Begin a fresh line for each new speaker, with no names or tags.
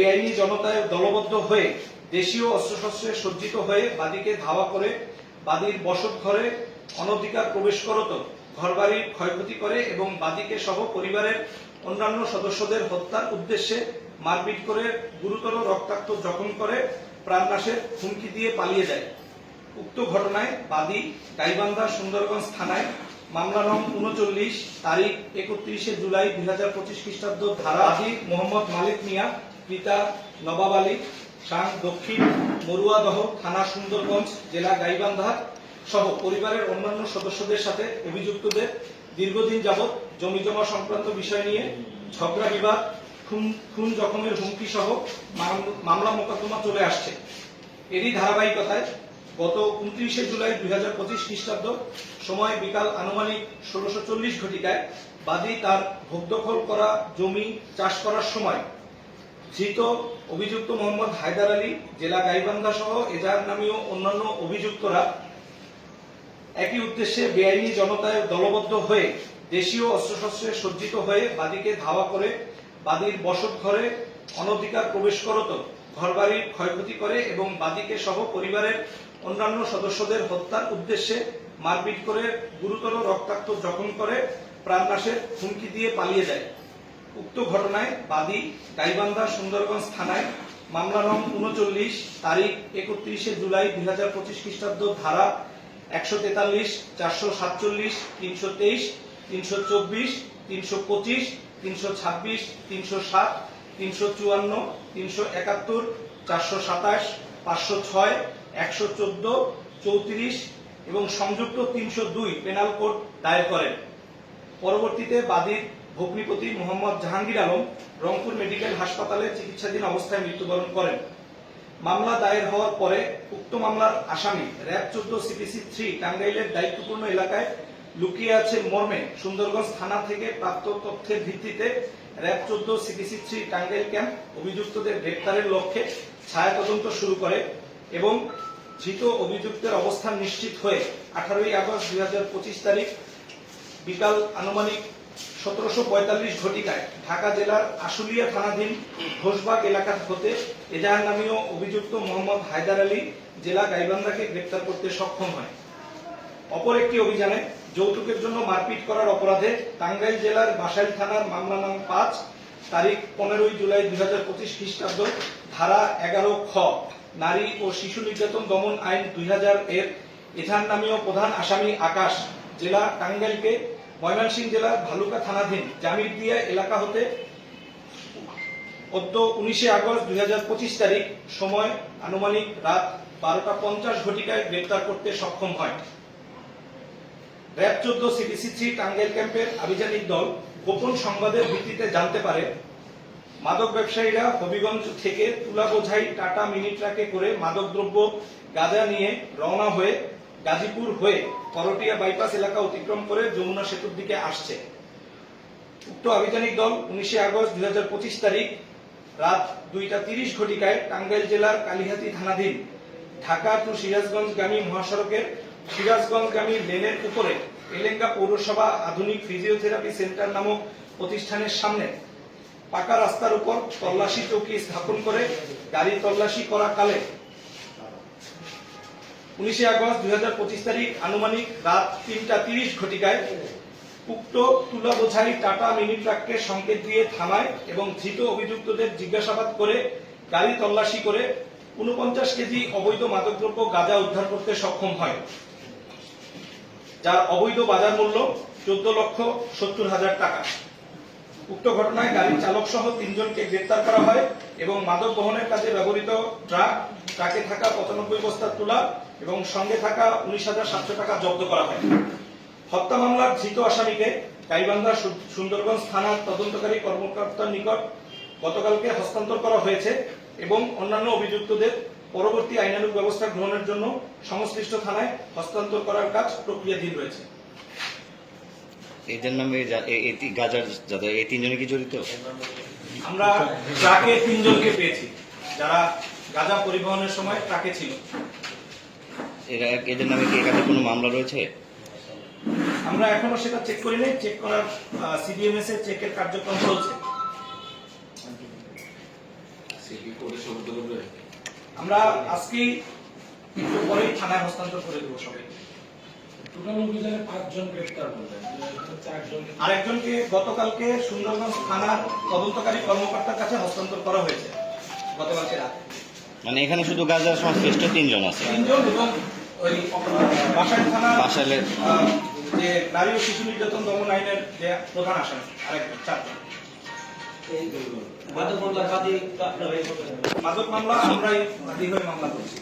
বেআইনি জনতায় দলবদ্ধ হয়ে দেশীয় অস্ত্রশস্ত্রে সজ্জিত হয়ে বাদীকে ধাওয়া করে বাদীর বসত ঘরে অনধিকার প্রবেশ করত, ঘরবাড়ির ক্ষয়ক্ষতি করে এবং বাদীকে সহ পরিবারের অন্যান্য সদস্যদের হত্যার উদ্দেশ্যে মারপিট করে গুরুতর রক্তাক্ত জখম করে প্রাণনাশের হুমকি দিয়ে পালিয়ে যায়। উক্ত ঘটনায় বাদী গাইবান্ধা সুন্দরগঞ্জ থানায় মামলা নং উনচল্লিশ, তারিখ একত্রিশে জুলাই দুই হাজার পঁচিশ খ্রিস্টাব্দ, ধারা মোহাম্মদ মালিক মিয়া পিতা নবাব আলী সাং দক্ষিণ মরুয়াদহ থানা সুন্দরগঞ্জ জেলা গাইবান্ধা সহ পরিবারের অন্যান্য সদস্যদের সাথে অভিযুক্তদের দীর্ঘদিন যাবৎ জমি জমা সংক্রান্ত বিষয় নিয়ে ঝগড়া, বিবাদ, খুন জখমের হুমকি সহ মাম- মামলা মোকদ্দমা চলে আসছে। এরই ধারাবাহিকতায় গত উনত্রিশে জুলাই দুই হাজার পঁচিশ খ্রিস্টাব্দ সময় বিকাল আনুমানিক ষোলোশো চল্লিশ ঘটিকায় বাদী তার ভোগদখল করা জমি চাষ করার সময় ধৃত অভিযুক্ত মোহাম্মদ হায়দার আলী, জেলা গাইবান্ধা সহ এজাহার নামীয় অন্যান্য অভিযুক্তরা একই উদ্দেশ্যে বেআইনি জনতায় দলবদ্ধ হয়ে দেশীয় অস্ত্রশস্ত্রে সজ্জিত হয়ে বাদীকে ধাওয়া করে বাদীর বসত ঘরে অনধিকার প্রবেশ করত ঘরবাড়ির ক্ষয়ক্ষতি করে এবং বাদীকে সহ পরিবারের অন্যান্য সদস্যদের হত্যার উদ্দেশ্যে মারপিট করে গুরুতর রক্তাক্ত জখম করে প্রাণনাশের হুমকি দিয়ে পালিয়ে যায়। উক্ত ঘটনায় বাদী গাইবান্ধা সুন্দরগঞ্জ থানায় মামলা নং উনচল্লিশ, তারিখ একত্রিশে জুলাই দুই হাজার পঁচিশ খ্রিস্টাব্দ, ধারা একশো তেতাল্লিশ, চারশো সাতচল্লিশ, তিনশো তেইশ, তিনশো চব্বিশ, তিনশো পঁচিশ, তিনশো ছাব্বিশ, তিনশো সাত, তিনশো চুয়ান্ন, তিনশো একাত্তর, চারশো সাতাশ, পাঁচশো ছয়, একশো চোদ্দ, চৌত্রিশ এবং সংযুক্ত তিনশো দুই পেনাল কোড দায়ের করেন। পরবর্তীতে বাদীর ভগ্নিপতি মোহাম্মদ জাহাঙ্গীর আলম রংপুর মেডিকেল হাসপাতালে চিকিৎসাধীন অবস্থায় মৃত্যুবরণ করেন। মামলা দায়ের হওয়ার পরে উক্ত মামলার আসামি র্যাব চোদ্দ সিপিসি থ্রি টাঙ্গাইলের দায়িত্বপূর্ণ এলাকায় লুকিয়ে আছে মর্মে সুন্দরগঞ্জ থানা থেকে প্রাপ্ত তথ্যের ভিত্তিতে র্যাব চোদ্দ সিপিসি থ্রি টাঙ্গাইল ক্যাম্প অভিযুক্তদের গ্রেপ্তারের লক্ষ্যে ছায়া তদন্ত শুরু করে এবং ধৃত অভিযুক্তের অবস্থান নিশ্চিত হয়ে আঠারোই আগস্ট দুই তারিখ বিকাল আনুমানিক সতেরোশো পঁয়তাল্লিশ ঘটিকায় ঢাকা জেলার আশুলিয়া থানাধীন ঘোষবাগ এলাকা হতে এজাহার নামীয় অভিযুক্ত মোহাম্মদ হায়দার আলী জেলা গাইবান্ধাকে গ্রেপ্তার করতে সক্ষম হয়। অপর একটি অভিযানে যৌতুকের জন্য মারপিট করার অপরাধে টাঙ্গাইল জেলার বাসাইল থানার মামলা নং পাঁচ, তারিখ পনেরোই জুলাই দুই হাজার পঁচিশ খ্রিস্টাব্দ, ধারা এগারো খ, নারী ও শিশু নির্যাতন দমন আইন দুই হাজার এর এজাহার নামীয় প্রধান আসামি আকাশ, জেলা টাঙ্গাইলকে ময়মনসিংহ জেলার ভালুকা থানাধীন জামির দিয়া এলাকা হতে অদ্য উনিশে আগস্ট দুই হাজার পঁচিশ তারিখ সময় আনুমানিক রাত বারোটা পঞ্চাশ ঘটিকায় গ্রেপ্তার করতে সক্ষম হয়। র্যাব চোদ্দ সিটিসি থ্রি টাঙ্গাইল ক্যাম্পের আভিযানিক দল গোপন সংবাদের ভিত্তিতে জানতে পারে, মাদক ব্যবসায়ীরা হবিগঞ্জ থেকে তুলা বোঝাই টাটা মিনি ট্রাকে করে মাদকদ্রব্য গাঁজা নিয়ে রওনা হয়ে গাজীপুর হয়ে করটিয়া বাইপাস এলাকা অতিক্রম করে যমুনা সেতুর দিকে আসছে। উক্ত আভিযানিক দল উনিশে আগস্ট দুই হাজার পঁচিশ তারিখ রাত দুইটা তিরিশ ঘটিকায় টাঙ্গাইল জেলার কালিহাতি থানাধীন ঢাকা টু সিরাজগঞ্জগামী মহাসড়কের সিরাজগঞ্জগামী লেনের উপরে এলেঙ্গা পৌরসভা আধুনিক ফিজিওথেরাপি সেন্টার নামক প্রতিষ্ঠানের সামনে পাকা রাস্তার উপর তল্লাশি চৌকি স্থাপন করে গাড়ি তল্লাশি করা কালে উনিশে আগস্ট দুই হাজার পঁচিশ তারিখ আনুমানিক রাত তিনটা তিরিশ ঘটিকায় উক্ত তুলা বোঝাই টাটা মিনি ট্রাককে সংকেত দিয়ে থামায় এবং ধৃত অভিযুক্তদের জিজ্ঞাসাবাদ করে গাড়ি তল্লাশি করে উনপঞ্চাশ কেজি অবৈধ মাদকদ্রব্য গাঁজা উদ্ধার করতে সক্ষম হয়। যার অবৈধ বাজার মূল্য চোদ্দ লক্ষ সত্তর হাজার টাকা। উক্ত ঘটনায় গাড়ির চালক সহ তিনজনকে গ্রেপ্তার করা হয় এবং মাদক বহনের কাজে ব্যবহৃত ট্রাক, ট্রাকে থাকা পঁচানব্বই বস্তা তুলা এবং সঙ্গে থাকা উনিশ হাজার সাতশো টাকা জব্দ করা হয়। হত্যা মামলার ধৃত আসামিকে গাইবান্ধা সুন্দরগঞ্জ থানার তদন্তকারী কর্মকর্তার নিকট গতকালকে হস্তান্তর করা হয়েছে এবং অন্যান্য অভিযুক্তদের পরবর্তী আইনানুগ ব্যবস্থা গ্রহণের জন্য সংশ্লিষ্ট থানায় হস্তান্তর করার কাজ প্রক্রিয়াধীন রয়েছে।
এদের নামে গাজার এই তিনজনে কি জড়িত।
আমরা ট্রাকে তিনজনকে পেয়েছি। যারা গাজা পরিবহনের সময় ট্রাকে ছিল।
এরা এদের নামে কি এখানে কোনো মামলা রয়েছে?
আমরা এখনও সেটা চেক করি নাই চেক করার সিডিএমএস এর চেকের কার্যক্রম চলছে। আমরা আজকেই একটু পরেই থানায় হস্তান্তর করে দেবো সবাই
টোটাল অভিযানে পাঁচজন গ্রেপ্তার করলেন চারজন
আরেকজনকে গতকালকে সুন্দরগঞ্জ থানার তদন্তকারী কর্মকর্তার কাছে হস্তান্তর করা হয়েছে গতকালকে রাতে।
মানে এখানে শুধু গাজার সংশ্লিষ্ট তিনজন আছে।
তিনজন এবং নারী ও শিশু নির্যাতন দমন আইনের যে প্রধান আসামি আরেকজন চারজন। মাদক মামলা আমরাই দীর্ঘ মামলা করছি।